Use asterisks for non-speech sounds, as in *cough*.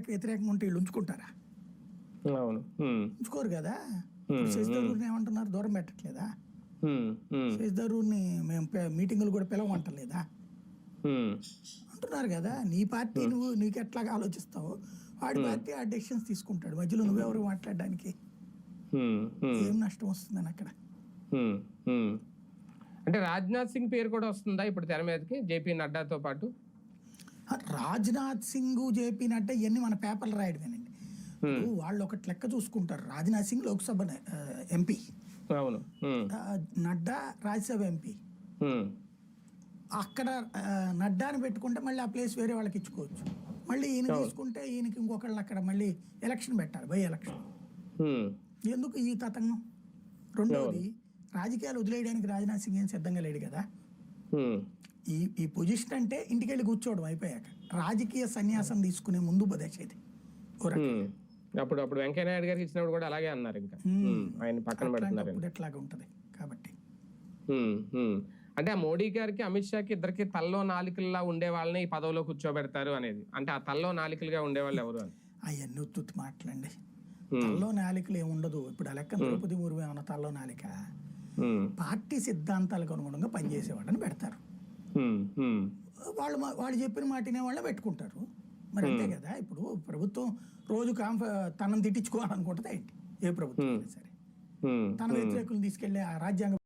వాళ్ళకి వ్యతిరేకంగా ఉంటే వీళ్ళు ఉంచుకుంటారా? అవును. ఉంచుకోరు కదా? శశిధరూర్ని ఏమంటున్నారు? దూరం పెట్టట్లేదా? శశిధరూర్ని మేము మీటింగులు కూడా పిలవమంటలేదా? అంటున్నారు కదా నీ పార్టీ నువ్వు నీకు ఎట్లాగా ఆలోచిస్తావో? వాడి పార్టీ ఆ డెసిషన్స్ తీసుకుంటాడు. మధ్యలో నువ్వెవరు మాట్లాడడానికి? ఏం నష్టం వస్తుందని అక్కడ. అంటే రాజ్నాథ్ సింగ్ పేరు కూడా వస్తుందా ఇప్పుడు తెర మీదకి? జేపీ నడ్డాతో పాటు? రాజ్నాథ్ సింగ్ జేపీ నడ్డా ఇవన్నీ మన పేపర్లు రాయడమేనండి. వాళ్ళు ఒకటి లెక్క చూసుకుంటారు. రాజ్నాథ్ సింగ్ లోక్సభ ఎంపీ. అవును. నడ్డా రాజ్యసభ ఎంపీ. అక్కడ నడ్డాని పెట్టుకుంటే మళ్ళీ ఆ ప్లేస్ వేరే వాళ్ళకి ఇచ్చుకోవచ్చు. మళ్ళీ ఈయన తీసుకుంటే ఈయనకి ఇంకొకళ్ళు అక్కడ మళ్ళీ ఎలక్షన్ పెట్టాలి బై ఎలక్షన్. ఎందుకు ఈ తతంగం? రెండవది రాజకీయాలు వదిలేయడానికి రాజ్నాథ్ సింగ్ ఏం సిద్ధంగా లేడు కదా? ఈ ఈ పొజిషన్ అంటే ఇంటికి వెళ్ళి కూర్చోవడం అయిపోయాక. రాజకీయ సన్యాసం తీసుకునే ముందు దశ ఇది. ఉమ్. అప్పుడు అప్పుడు వెంకయ్య నాయుడు గారికి ఇచ్చినప్పుడు కూడా అలాగే అన్నారు ఇంకా. ఉమ్, ఆయన పక్కన పెడుతున్నారు ఎట్లాగా ఉంటది కాబట్టి. అంటే ఆ మోడీ గారికి అమిత్ షాకి ఇద్దరికి తల్లో నాలికల్లా ఉండే వాళ్ళని ఈ పదవిలో కూర్చోబెడతారు అనేది. అంటే ఆ తల్లో నాలికలుగా ఉండే వాళ్ళు ఎవరు అని. *laughs* అవన్నీ ఉత్తుత్తి మాటలండి. తల్లో నాలికలు ఏమి ఉండదు. ఇప్పుడు ఆ లెక్క ద్రౌపది ముర్ము ఏమన్నా తల్లో నాలిక? పార్టీ సిద్ధాంతాలకు అనుగుణంగా పనిచేసేవాళ్ళని పెడతారు. వాళ్ళు వాళ్ళు చెప్పిన మాటనే వాళ్ళే పెట్టుకుంటారు. మరి అంతే కదా? ఇప్పుడు ప్రభుత్వం రోజు కాంఫ తనను తిట్టించుకోవాలనుకుంటుంది. ఏంటి ఏ ప్రభుత్వం సరే. తన వ్యతిరేకులను తీసుకెళ్ళి ఆ రాజ్యాంగ